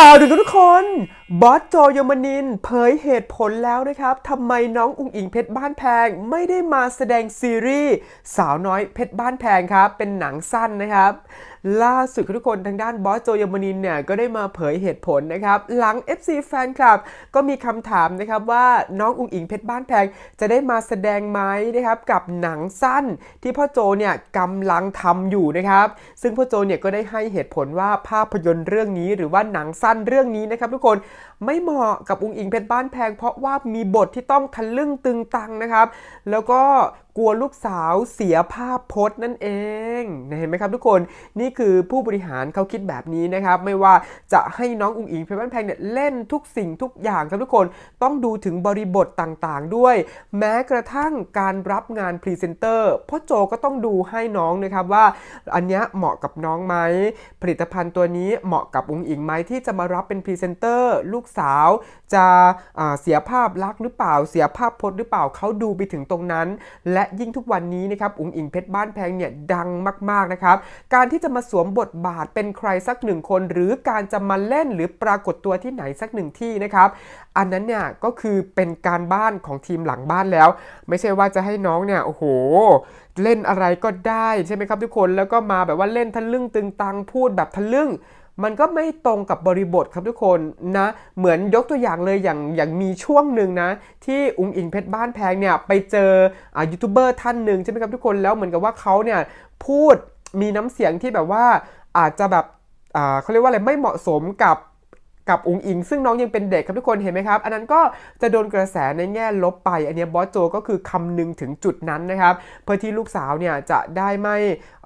ข่าวดึงทุกคน บอสโจยมนินเผยเหตุผลแล้วนะครับทำไมน้องอุงอิงเพชรบ้านแพงไม่ได้มาแสดงซีรีส์สาวน้อยเพชรบ้านแพงครับ เป็นหนังสั้นนะครับ ล่าสุดทุกคนทางด้านบอสโจยมนินเนี่ยก็ได้มาเผยเหตุผลนะครับ หลัง FC แฟนคลับ ก็มีคำถามนะครับว่าน้องอุงอิงเพชรบ้านแพงจะได้มาแสดงไหมนะครับกับหนังสั้นที่พ่อโจเนี่ยกำลังทำอยู่นะครับ ซึ่งพ่อโจเนี่ยก็ได้ให้เหตุผลว่าภาพยนตร์เรื่องนี้หรือว่าหนังสั้นเรื่องนี้นะครับทุกคนไม่เหมาะกับอุงอิงเพชรบ้านแพง เพราะว่ามีบทที่ต้องทะลึ่งตึงตังนะครับ แล้วก็กลัวลูกสาวเสียภาพพจน์นั่นเองเห็นไหมครับทุกคนนี่คือผู้บริหารเขาคิดแบบนี้นะครับ ไม่ว่าจะให้น้องอุ๋งอิงเพชรบ้านแพงเนี่ยเล่นทุกสิ่งทุกอย่างครับทุกคนต้องดูถึงบริบทต่างๆ ด้วย แม้กระทั่งการรับงานพรีเซนเตอร์พ่อโจก็ต้องดูให้น้องนะครับว่า อันนี้เหมาะกับน้องไหมผลิตภัณฑ์ตัวนี้เหมาะกับอุ๋งอิงไหมที่จะมารับเป็นพรีเซนเตอร์ลูกสาวจะเสียภาพลักษณ์หรือเปล่าเสียภาพพจน์หรือเปล่าเขาดูไปถึงตรงนั้นและและยิ่งทุกวันนี้นะครับอุ๋งอิงเพชรบ้านแพงเนี่ยดังมากๆนะครับ การที่จะมาสวมบทบาทเป็นใครสักหนึ่งคน หรือการจะมาเล่นหรือปรากฏตัวที่ไหนสักหนึ่งที่นะครับ อันนั้นเนี่ยก็คือเป็นการบ้านของทีมหลังบ้านแล้ว ไม่ใช่ว่าจะให้น้องเนี่ยโอ้โห เล่นอะไรก็ได้ใช่ไหมครับทุกคนแล้วก็มาแบบว่าเล่นทะลึ่งตึงตังพูดแบบทะลึ่ง มันก็ไม่ตรงกับบริบทครับทุกคนนะ เหมือนยกตัวอย่างเลยอย่างอย่างมีช่วงหนึ่งนะ ที่อุ้งอิงเพชรบ้านแพงเนี่ยไปเจออ่ายูทูบเบอร์ท่านหนึ่งใช่ไหมครับทุกคนแล้วเหมือนกับว่าเขาเนี่ยพูดมีน้ำเสียงที่แบบว่าอาจจะแบบอ่าเขาเรียกว่าอะไรไม่เหมาะสมกับ กับอุงอิง ซึ่งน้องยังเป็นเด็กครับทุกคนเห็นไหมครับ อันนั้นก็จะโดนกระแสในแง่ลบไป อันนี้บอสโจก็คือคำนึงถึงจุดนั้นนะครับ เพื่อที่ลูกสาวเนี่ยจะได้ไม่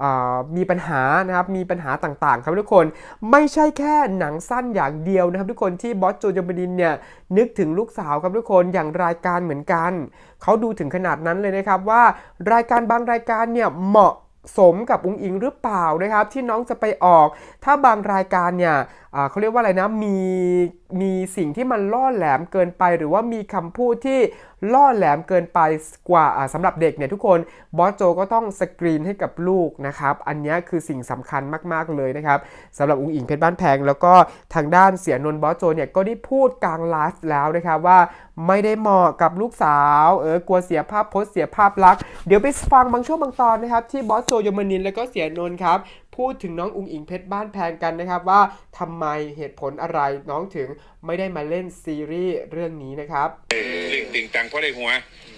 อ่ามีปัญหานะครับ มีปัญหาต่างๆ ครับทุกคน ไม่ใช่แค่หนังสั้นอย่างเดียวนะครับ ทุกคนที่บอสโจยมดินเนี่ยนึกถึงลูกสาวครับทุกคนอย่างรายการเหมือนกัน เขาดูถึงขนาดนั้นเลยนะครับว่ารายการบางรายการเนี่ยเหมาะสมกับอุงอิงหรือเปล่านะครับ ที่น้องจะไปออก ถ้าบางรายการเนี่ย เขาเรียกว่าอะไรนะมีมีสิ่งที่มันล่อแหลมเกินไป หรือว่ามีคำพูดที่ล่อแหลมเกินไปกว่าอ่าสำหรับเด็กเนี่ยทุกคนบอสโจก็ต้องสกรีนให้กับลูกนะครับอันนี้คือสิ่งสำคัญมากๆเลยนะครับสำหรับอุงอิงเพชรบ้านแพง แล้วก็ทางด้านเสียนนท์บอสโจเนี่ยก็ได้พูดกลางไลฟ์แล้วนะครับว่าไม่ได้เหมาะกับลูกสาวเออกลัวเสียภาพโพจน์เสียภาพลักษณ์เดี๋ยวไปฟังบางช่วงบางตอนนะครับที่บอสโจยมนินแล้วก็เสียนนท์ครับ พูดถึงน้องอุงอิงเพชรบ้านแพงกันนะครับว่าทำไมเหตุผลอะไรน้องถึงไม่ได้มาเล่นซีรีส์เรื่องนี้นะครับตึงตึงตังเพราะได้หัว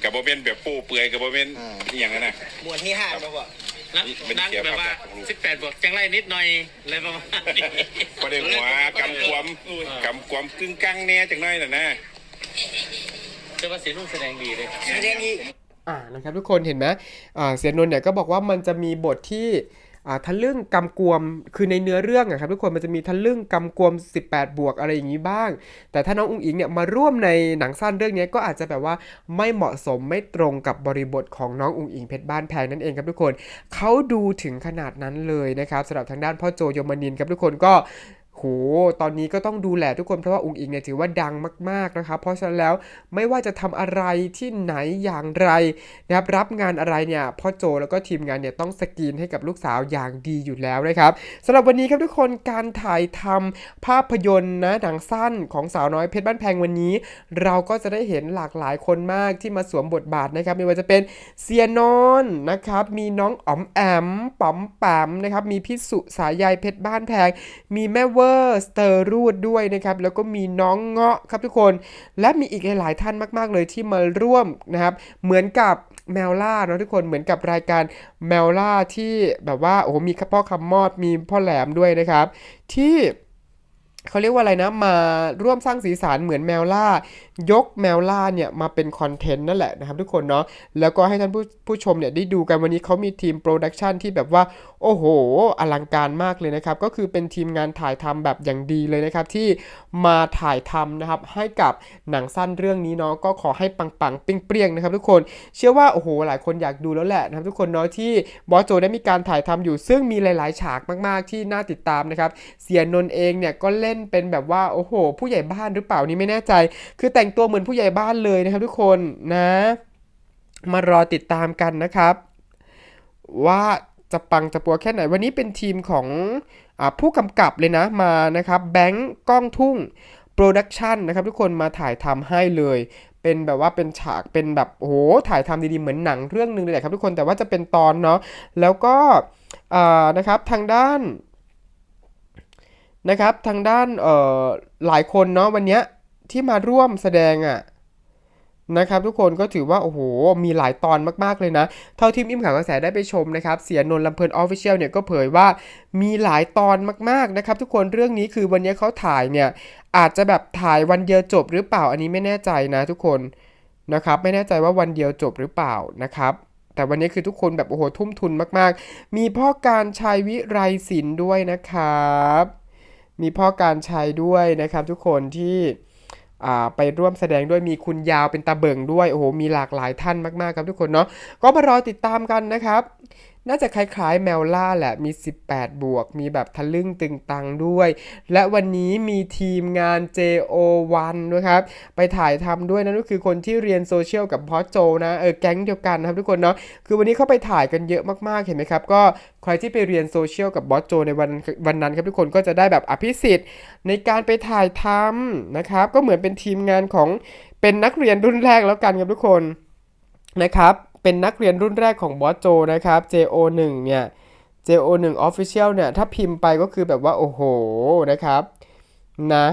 กับโบเมนแบบปูเปื่อยกับโบเมนอหย่างนั้นนะมวนที่ห้าแล้วบ่นั่งเป็นนั่งเกียร์แบบว่าครับผม18บวกจังไรนิดหน่อยอะไรประมาณนี้เพราะได้หัวกำความกำความกึ่งกังเนี่ยจังน้อยน่ะนะแต่ว่าเสียนุ่งแสดงดีเลยเรียนอีกอ่านะครับทุกคนเห็นไหมอ่าเสียนนท์เนี่ยก็บอกว่ามันจะมีบทที่อ่า ทะลึ่งกำกวมคือในเนื้อเรื่องอะครับทุกคนมันจะมีทะลึ่งกำกวม 18 บวกอะไรอย่างนี้บ้าง แต่ถ้าน้องอุ้งอิงเนี่ยมาร่วมในหนังสั้นเรื่องนี้ก็อาจจะแบบว่าไม่เหมาะสมไม่ตรงกับบริบทของน้องอุ้งอิงเพชรบ้านแพงนั่นเองครับทุกคนเขาดูถึงขนาดนั้นเลยนะครับสำหรับทางด้านพ่อโจยมานินครับทุกคนก็ โห ตอนนี้ก็ต้องดูแลทุกคนเพราะว่าอุงอิงเนี่ยถือว่าดังมากๆนะครับ เพราะฉะนั้นแล้วไม่ว่าจะทำอะไรที่ไหนอย่างไรนะครับรับงานอะไรเนี่ยพ่อโจแล้วก็ทีมงานเนี่ยต้องสกรีนให้กับลูกสาวอย่างดีอยู่แล้วนะครับสำหรับวันนี้ครับทุกคนการถ่ายทำภาพยนตร์นะหนังสั้นของสาวน้อยเพชรบ้านแพงวันนี้ เราก็จะได้เห็นหลากหลายคนมากที่มาสวมบทบาทนะครับไม่ว่าจะเป็นเซียนนนะครับมีน้องอ๋อมแอมป๋อมแปมนะครับมีพี่สุสายใยเพชรบ้านแพง มีแม่เวอร์สเตอร์รูดด้วยนะครับ แล้วก็มีน้องเงาะครับทุกคน และมีอีกหลายๆท่านมากๆเลยที่มาร่วมนะครับ เหมือนกับแมวล่าเนาะทุกคนเหมือนกับรายการแมวล่าที่แบบว่าโอ้โหมีพ่อคำมอดมีพ่อแหลมด้วยนะครับ ที่ เขาเรียกว่าอะไรนะ มาร่วมสร้างสีสันเหมือนแมวล่า ยกแมวล่าเนี่ยมาเป็นคอนเทนต์นั่นแหละนะครับทุกคนเนาะแล้วก็ให้ท่านผู้ผู้ชมเนี่ยได้ดูกันวันนี้เขามีทีมโปรดักชันที่แบบว่า โอ้โห อลังการมากเลยนะครับ ก็คือเป็นทีมงานถ่ายทำแบบอย่างดีเลยนะครับ ที่มาถ่ายทำนะครับให้กับหนังสั้นเรื่องนี้เนาะก็ขอให้ปังๆเปรี้ยงๆนะครับ ทุกคนเชื่อว่าโอ้โห หลายคนอยากดูแล้วแหละนะครับทุกคนเนาะที่บอสโจได้มีการถ่ายทำอยู่ซึ่งมีหลาย ๆ ฉากมาก ๆ ที่น่าติดตามนะครับเสียนนเองเนี่ยก็เล่นเป็นแบบว่าโอ้โห ผู้ใหญ่บ้านหรือเปล่านี่ไม่แน่ใจ คือแต่งตัวเหมือนผู้ใหญ่บ้านเลยนะครับทุกคนนะ มารอติดตามกันนะครับ ว่าจะปังจะปัวแค่ไหน วันนี้เป็นทีมของอผู้กำกับเลยนะมานะครับแบงก์กล้องทุ่งโปรดักชันนะครับทุกคนมาถ่ายทำให้เลยเป็นแบบว่าเป็นฉากเป็นแบบโอ้โหถ่ายทำดีๆเหมือนหนังเรื่องหนึ่งเลยแหละครับทุกคนแต่ว่าจะเป็นตอนเนาะแล้วก็นะครับทางด้าน นะครับ ทางด้านเอ่อหลายคนเนาะวันนี้ที่มาร่วมแสดงอะ่ะนะครับทุกคนก็ถือว่า โอ้โห มีหลายตอนมาก ๆ เลยนะ เท่าที่อิมข่าวกระแสได้ไปชมนะครับ เสียนนลำเพลินออฟฟิเชียลเนี่ยก็เผยว่ามีหลายตอนมาก ๆ นะครับทุกคนเรื่องนี้คือวันนี้เขาถ่ายเนี่ย อาจจะแบบถ่ายวันเดียวจบหรือเปล่าอันนี้ไม่แน่ใจนะทุกคนนะครับ ไม่แน่ใจว่าวันเดียวจบหรือเปล่านะครับ แต่วันนี้คือทุกคนแบบโอ้โหทุ่มทุนมาก ๆ มีพ่อการชัยวิไรศิลป์ด้วยนะครับ มีพ่อการชัยด้วยนะครับ ทุกคนที่ไปร่วมแสดงด้วยมีคุณยาวเป็นตาเบิ่งด้วย โอ้โห มีหลากหลายท่านมาก ๆ ครับทุกคนเนาะก็มารอติดตามกันนะครับ น่าจะคล้ายๆแมวล่าแหละมี 18 บวก มีแบบทะลึ่งตึงตังด้วย และวันนี้มีทีมงาน JO1 นะครับ ไปถ่ายทำด้วยนั่นก็คือคนที่เรียนโซเชียลกับพอโจนะ เออแก๊งเดียวกันนะครับทุกคนเนาะ คือวันนี้เขาไปถ่ายกันเยอะมากๆ เห็นไหมครับ ก็ใครที่ไปเรียนโซเชียลกับบอสโจในวันวันนั้นครับทุกคนก็จะได้แบบอภิสิทธิ์ ในการไปถ่ายทำนะครับ ก็เหมือนเป็นทีมงานของเป็นนักเรียนรุ่นแรกแล้วกันครับทุกคนนะครับ เป็นนักเรียนรุ่นแรกของบอสโจนะครับ JO1 เนี่ย JO1 Official เนี่ย ถ้าพิมพ์ไปก็คือแบบว่า โอ้โห นะครับ นะ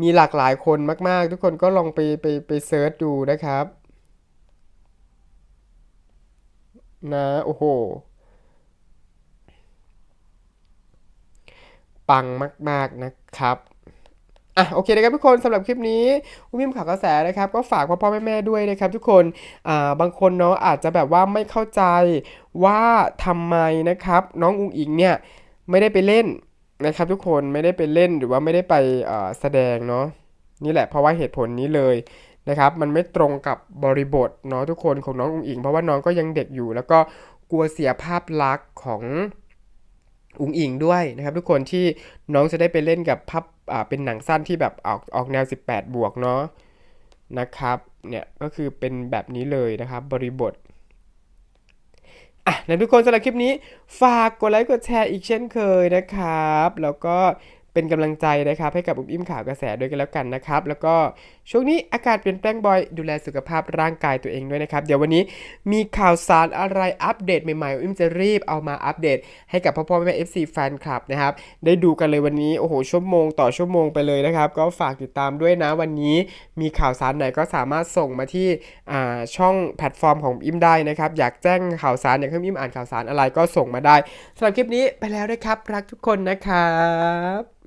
มีหลากหลายคนมาก ๆ ทุกคนก็ลองไปไปไปเซิร์ชดูนะครับ นะ โอ้โห ปังมาก ๆ นะครับ อะโอเคนะครับทุกคนสำหรับคลิปนี้อุ้มยิ้มข่าวกระแสนะครับก็ฝากพ่อพ่อแม่แม่ด้วยนะครับทุกคนอ่าบางคนเนาะอาจจะแบบว่าไม่เข้าใจว่าทำไมนะครับ น้องอุงอิงเนี่ยไม่ได้ไปเล่นนะครับทุกคนไม่ได้ไปเล่นหรือว่าไม่ได้ไปอ่าแสดงเนาะนี่แหละเพราะว่าเหตุผลนี้เลยนะครับมันไม่ตรงกับบริบทเนาะทุกคนของน้องอุงอิง เพราะว่าน้องก็ยังเด็กอยู่ แล้วก็กลัวเสียภาพลักษณ์ของอุ๋งอิงด้วยนะครับ ทุกคนที่น้องจะได้ไปเล่นกับพับ เป็นหนังสั้นที่แบบออกออกแนว 18 บวกเนาะนะครับเนี่ยก็คือเป็นแบบนี้เลยนะครับบริบทอะแล้วทุกคนสำหรับคลิปนี้ฝากกดไลค์กดแชร์อีกเช่นเคยนะครับ แล้วก็ เป็นกำลังใจนะครับให้กับอุ้มอิ่มข่าวกระแสด้วยกันแล้วกันนะครับ แล้วก็ช่วงนี้อากาศเปลี่ยนแปลงบ่อยดูแลสุขภาพร่างกายตัวเองด้วยนะครับ เดี๋ยววันนี้มีข่าวสารอะไรอัปเดตใหม่ๆอุ้มจะรีบเอามาอัปเดต ให้กับพ่อพ่อแม่แม่ FC แฟนคลับนะครับ ได้ดูกันเลยวันนี้โอ้โหชั่วโมงต่อชั่วโมงไปเลยนะครับ ก็ฝากติดตามด้วยนะวันนี้ มีข่าวสารไหนก็สามารถส่งมาที่อ่าช่องแพลตฟอร์มของอิ่มได้นะครับ อยากแจ้งข่าวสารอยากให้อิ่มอ่านข่าวสารอะไรก็ส่งมาได้สำหรับคลิปนี้ไปแล้วนะครับรักทุกคนนะครับ